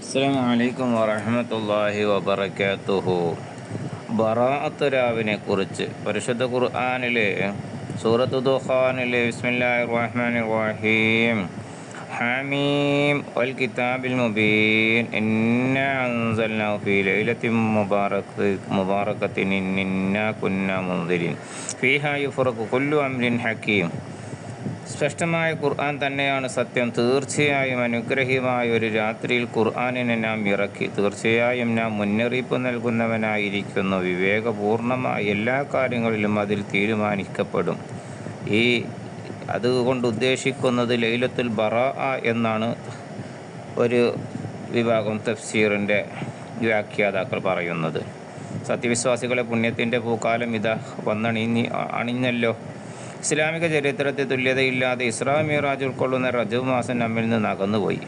അസ്സാം വലൈക്കും വാഹമത്തല്ലാഹി വബർക്കാത്തുഹു ബറാഅത്തുരാവിനെ കുറിച്ച് പരിശുദ്ധ ഖുർആാനിലെ സൂറത്ത് ദുഹാനിലെ ബിസ്മില്ലാഹി റഹ്മാൻ റഹീം ഹാമീം വൽ കിതാബിൽ മുബീൻ. ഇന്ന അൻസൽനാഹു ഫീ ലൈലത്തിൻ മുബാറക മുബാറകത്തിൻ ഇന്നാ കുന്നാ മുൻദിരിൻ. ഫീഹാ യുഫറഖു കുല്ലു അംരിൻ ഹകീം സ്പഷ്ടമായ ഖുർആൻ തന്നെയാണ് സത്യം. തീർച്ചയായും അനുഗ്രഹീയമായ ഒരു രാത്രിയിൽ ഖുർആാനിനെ നാം ഇറക്കി. തീർച്ചയായും നാം മുന്നറിയിപ്പ് നൽകുന്നവനായിരിക്കുന്നു. വിവേകപൂർണമായ എല്ലാ കാര്യങ്ങളിലും അതിൽ തീരുമാനിക്കപ്പെടും. ഈ അതുകൊണ്ട് ഉദ്ദേശിക്കുന്നത് ലൈലത്തുൽ ബറ എന്നാണ് ഒരു വിഭാഗം തഫ്സീറിന്റെ വ്യാഖ്യാതാക്കൾ പറയുന്നത്. സത്യവിശ്വാസികളെ പുണ്യത്തിന്റെ പൂക്കാലം ഇതാ വന്നണിഞ്ഞ് അണിഞ്ഞല്ലോ. ഇസ്ലാമിക ചരിത്രത്തെ തുല്യതയില്ലാതെ ഇസ്രാ മിറാജ് ഉൾക്കൊള്ളുന്ന റജബ് മാസം നമ്മിൽ നിന്ന് അകന്നുപോയി.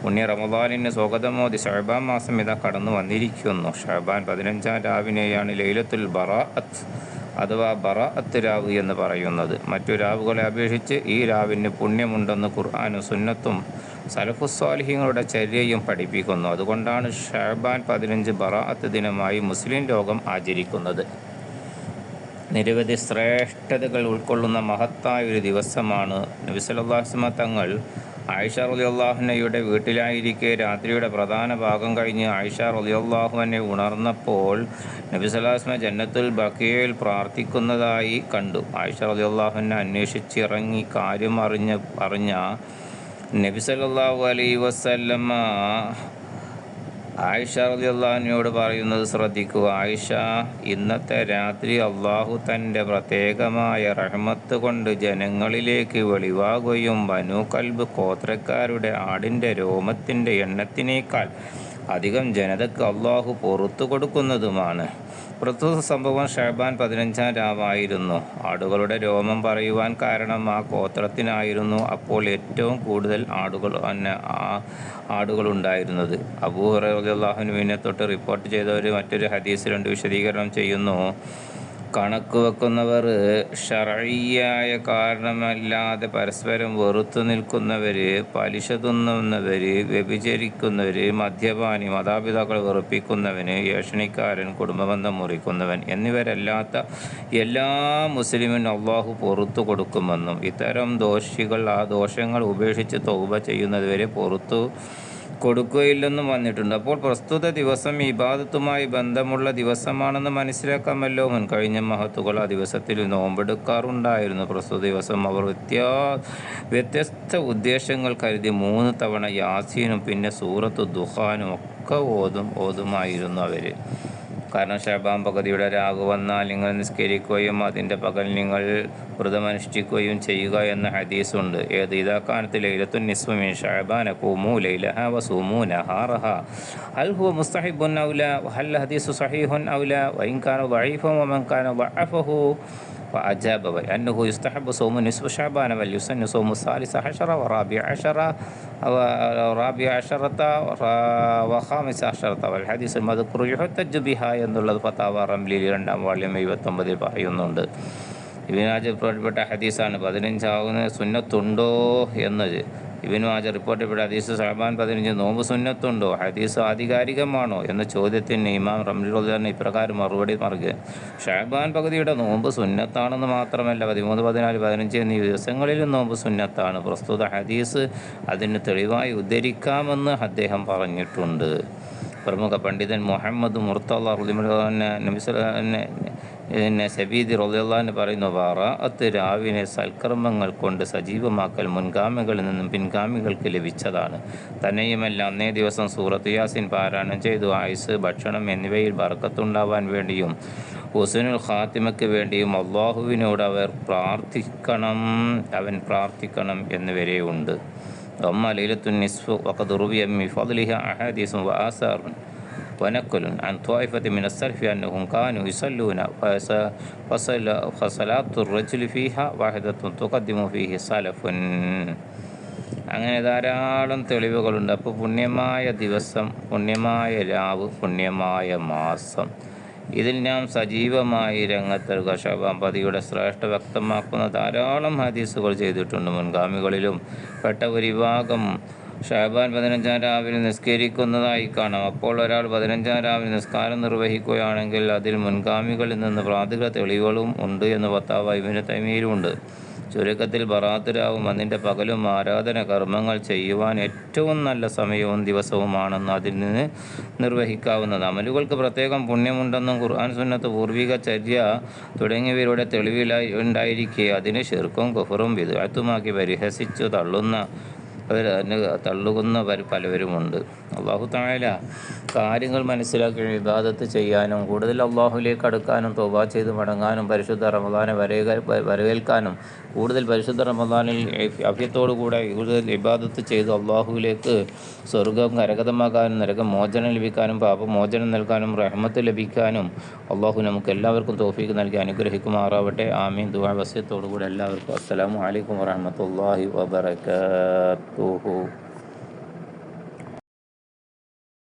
പുണ്യ റമദാലിന് സ്വാഗതമോദി ഷഹബാൻ മാസം ഇതാ കടന്നു വന്നിരിക്കുന്നു. ഷഹബാൻ പതിനഞ്ചാം രാവിനെയാണ് ലൈലത്തുൽ ബറാഅത്ത് അഥവാ ബറാഅത്ത് രാവ് എന്ന് പറയുന്നത്. മറ്റു രാവുകളെ അപേക്ഷിച്ച് ഈ രാവിന് പുണ്യമുണ്ടെന്ന് ഖുർആാനും സുന്നത്തും സലഫുസ്വാലിഹ്യങ്ങളുടെ ചര്യയും പഠിപ്പിക്കുന്നു. അതുകൊണ്ടാണ് ഷഹബാൻ പതിനഞ്ച് ബറാഅത്ത് ദിനമായി മുസ്ലിം ലോകം ആചരിക്കുന്നത്. നിരവധി ശ്രേഷ്ഠതകൾ ഉൾക്കൊള്ളുന്ന മഹത്തായ ഒരു ദിവസമാണ്. നബി സല്ലല്ലാഹു തങ്ങൾ ആയിഷ റളിയല്ലാഹുനയുടെ വീട്ടിലായിരിക്കെ രാത്രിയുടെ പ്രധാന ഭാഗം കഴിഞ്ഞ് ആയിഷ റലിയുള്ളാഹുവിനെ ഉണർന്നപ്പോൾ നബി സല്ലാസ്മ ജന്നത്തുൽ ബക്കിയയിൽ പ്രാർത്ഥിക്കുന്നതായി കണ്ടു. ആയിഷ റലിയുള്ളാഹുവിനെ അന്വേഷിച്ചിറങ്ങി കാര്യം അറിഞ്ഞ അറിഞ്ഞ നബി സല്ലല്ലാഹു അലൈഹി വസല്ലമ ആയിഷ റളിയല്ലാഹുവിനോട് പറയുന്നത് ശ്രദ്ധിക്കുക. ആയിഷ ഇന്നത്തെ രാത്രി അള്ളാഹു തന്റെ പ്രത്യേകമായ റഹ്മത്ത് കൊണ്ട് ജനങ്ങളിലേക്ക് വെളിവാകുകയും ബനു കൽബ് കോത്രക്കാരുടെ ആടിന്റെ രോമത്തിന്റെ എണ്ണത്തിനേക്കാൾ അധികം ജനതയ്ക്ക് അള്ളാഹു പുറത്തു കൊടുക്കുന്നതുമാണ്. പ്രസ്തുത സംഭവം ഷഹബാൻ പതിനഞ്ചാം രാവായിരുന്നു. ആടുകളുടെ രോമം പറയുവാൻ കാരണം ആ ഗോത്രത്തിനായിരുന്നു അപ്പോൾ ഏറ്റവും കൂടുതൽ ആടുകൾ ആടുകളുണ്ടായിരുന്നത്. അബൂഹുറാഹുനുവിനെ തൊട്ട് റിപ്പോർട്ട് ചെയ്ത ഒരു മറ്റൊരു ഹദീസിലുണ്ട് വിശദീകരണം ചെയ്യുന്നു. കണക്ക് വെക്കുന്നവർ ഷറയ്യായ കാരണമല്ലാതെ പരസ്പരം വെറുത്തു നിൽക്കുന്നവർ പലിശ തിന്നുന്നവർ വ്യഭിചരിക്കുന്നവർ മദ്യപാനി മാതാപിതാക്കൾ വെറുപ്പിക്കുന്നവന് ഏഷണിക്കാരൻ കുടുംബബന്ധം മുറിക്കുന്നവൻ എന്നിവരല്ലാത്ത എല്ലാ മുസ്ലിമിനും അള്ളാഹു പുറത്തു കൊടുക്കുമെന്നും ഇത്തരം ദോഷികൾ ആ ദോഷങ്ങൾ ഉപേക്ഷിച്ച് തൗബ ചെയ്യുന്നതുവരെ പുറത്തു കൊടുക്കുകയില്ലെന്നും വന്നിട്ടുണ്ട്. അപ്പോൾ പ്രസ്തുത ദിവസം ഇബാദത്തുമായി ബന്ധമുള്ള ദിവസമാണെന്ന് മനസ്സിലാക്കാമല്ലോ. മുൻ കഴിഞ്ഞ മഹത്തുകൾ ആ ദിവസത്തിൽ നോമ്പെടുക്കാറുണ്ടായിരുന്നു. പ്രസ്തുത ദിവസം അവർ വ്യത്യാ വ്യത്യസ്ത ഉദ്ദേശങ്ങൾ കരുതി മൂന്ന് തവണ യാസീനും പിന്നെ സൂറത്ത് ദുഹാനും ഒക്കെ ഓതും ഓതുമായിരുന്നു അവർ കാരണം ശബാം പകുതിയുടെ രാഗു വന്നാൽ നിങ്ങൾ നിസ്കരിക്കുകയും അതിന്റെ പകൽ നിങ്ങൾ വ്രതമനുഷ്ഠിക്കുകയും ചെയ്യുക എന്ന ഹദീസുണ്ട്. ഏത് ഇതാക്കാനത്ത് ലൈലത്തു നിസ്വമി ഷഹബാന കൂമു ലൈലഹ വസൂമു നഹാറഹ. ഹൽ ഹുവ മുസ്തഹിബുൻ ഔല ഹൽ ഹദീസു സഹീഹുൻ ഔല വൈൻകാന വൈഫും വമൻകാന വഅഫഹു كان ضعفه فأجاب بأنه يستحب صوم نصف شعبان بل يسن صوم الثالث عشر ورابع عشر ورابع عشرة وخامس عشرة والحديث المذكور يحتج بها എന്നുള്ളത് ഫത്താവ റംലിയിൽ രണ്ടാം വാള്യം എഴുപത്തൊമ്പതിൽ പറയുന്നുണ്ട് ഇബിനാജപ്പെട്ട ഹദീസാണ് പതിനഞ്ചാവുന്ന സുന്നത്തുണ്ടോ എന്നത് ഇബിൻ റിപ്പോർട്ട് ഇവിടെ ഹദീസ് സഹബാൻ പതിനഞ്ച് നോമ്പ് സുന്നത്തുണ്ടോ? ഹദീസ് ആധികാരികമാണോ? എന്ന ചോദ്യത്തിന് ഇമാം റംലുദ്ദാൻ ഇപ്രകാരം മറുപടി നൽകുക. ഷഹബാൻ പകുതിയുടെ നോമ്പ് സുന്നത്താണെന്ന് മാത്രമല്ല പതിമൂന്ന് പതിനാല് പതിനഞ്ച് എന്നീ ദിവസങ്ങളിലും നോമ്പ് സുന്നത്താണ്. പ്രസ്തുത ഹദീസ് അതിന് തെളിവായി ഉദ്ധരിക്കാമെന്ന് അദ്ദേഹം പറഞ്ഞിട്ടുണ്ട്. പ്രമുഖ പണ്ഡിതൻ മുഹമ്മദ് മുർത്തല്ല പിന്നെ ഷബീദ് റൊലിയുള്ളാന്ന് പറയുന്നു അത് രാവിനെ സൽക്കർമ്മങ്ങൾ കൊണ്ട് സജീവമാക്കൽ മുൻഗാമികളിൽ നിന്നും പിൻഗാമികൾക്ക് ലഭിച്ചതാണ്. തന്നെയുമല്ല അന്നേ ദിവസം സൂറത്ത് യാസിൻ പാരായണം ചെയ്തു. ആയുസ് ഭക്ഷണം എന്നിവയിൽ വറക്കത്തുണ്ടാവാൻ വേണ്ടിയും ഹുസനുൽ ഖാത്തിമയ്ക്ക് വേണ്ടിയും അള്ളാഹുവിനോട് അവർ പ്രാർത്ഥിക്കണം അവൻ പ്രാർത്ഥിക്കണം എന്നുവരെയുണ്ട് അമ്മ ലീലത്തുൻ നിസ്ഫ് വഖദ് റുബിയ മിഫദ്ലിഹ അഹദീസും വാസാറുണ്ട് ونقل عن طائفة من السلف أنهم كانوا يصلون فصل فصلاة الرجل فيها واحدة تقدم فيه سلف അങ്ങനെ ധാരാളം തെളിവുകളുണ്ട് അപ്പോൾ പുണ്യമായ ദിവസം പുണ്യമായ രാവ് പുണ്യമായ മാസം ഇതിൽ നാം സജീവമായി രംഗത്തെടുക്കുക ഷബാം പതിയുടെ ശ്രേഷ്ഠ വ്യക്തമാക്കുന്ന ധാരാളം ഹദീസുകൾ ചെയ്തിട്ടുണ്ട് മുൻഗാമികളിലും പെട്ട ഒരു വിഭാഗം ഷാബാൻ പതിനഞ്ചാം രാവിലെ നിസ്കരിക്കുന്നതായി കാണാം. അപ്പോൾ ഒരാൾ പതിനഞ്ചാം രാവിലെ നിസ്കാരം നിർവഹിക്കുകയാണെങ്കിൽ അതിൽ മുൻഗാമികളിൽ നിന്ന് പ്രാഥമിക തെളിവുകളും ഉണ്ട് എന്ന് പത്താവ് ഇബിന് തൈമയിലുമുണ്ട് ചുരുക്കത്തിൽ ബറാത്തുരാവും അതിന്റെ പകലും ആരാധന കർമ്മങ്ങൾ ചെയ്യുവാൻ ഏറ്റവും നല്ല സമയവും ദിവസവുമാണെന്ന് അതിൽ നിന്ന് നിർവഹിക്കാവുന്നത് അമലുകൾക്ക് പ്രത്യേകം പുണ്യമുണ്ടെന്നും ഖുർആൻ സുന്നത്ത് പൂർവിക ചര്യ തുടങ്ങിയവരുടെ തെളിവിലായി ഉണ്ടായിരിക്കെ അതിന് ശിർക്കും കുഫറും വിദഗ്ധമാക്കി പരിഹസിച്ചു തള്ളുന്ന അവർ അതിന് തള്ളുകുന്ന പല- പലവരുമുണ്ട് അള്ളാഹു താഴല കാര്യങ്ങൾ മനസ്സിലാക്കി വിവാദത്ത് ചെയ്യാനും കൂടുതൽ അള്ളാഹുലേക്ക് അടുക്കാനും തോബ ചെയ്ത് മടങ്ങാനും പരിശുദ്ധ റമദാനെ വരേ വരവേൽക്കാനും കൂടുതൽ പരിശുദ്ധ റമദാനിൽ അഭ്യത്തോടു കൂടെ കൂടുതൽ ഇബാദത്ത് ചെയ്ത് അള്ളാഹുവിലേക്ക് സ്വർഗം കരകതമാക്കാനും നരകം മോചനം ലഭിക്കാനും പാപമോചനം നൽകാനും റഹ്മത്ത് ലഭിക്കാനും അള്ളാഹു നമുക്ക് എല്ലാവർക്കും തോഫീക്ക് നൽകി അനുഗ്രഹിക്കുമാറാവട്ടെ. ആമീൻ. ദുആ വസ്യത്തോടു കൂടെ എല്ലാവർക്കും അസ്സലാമു അലൈക്കും 呼呼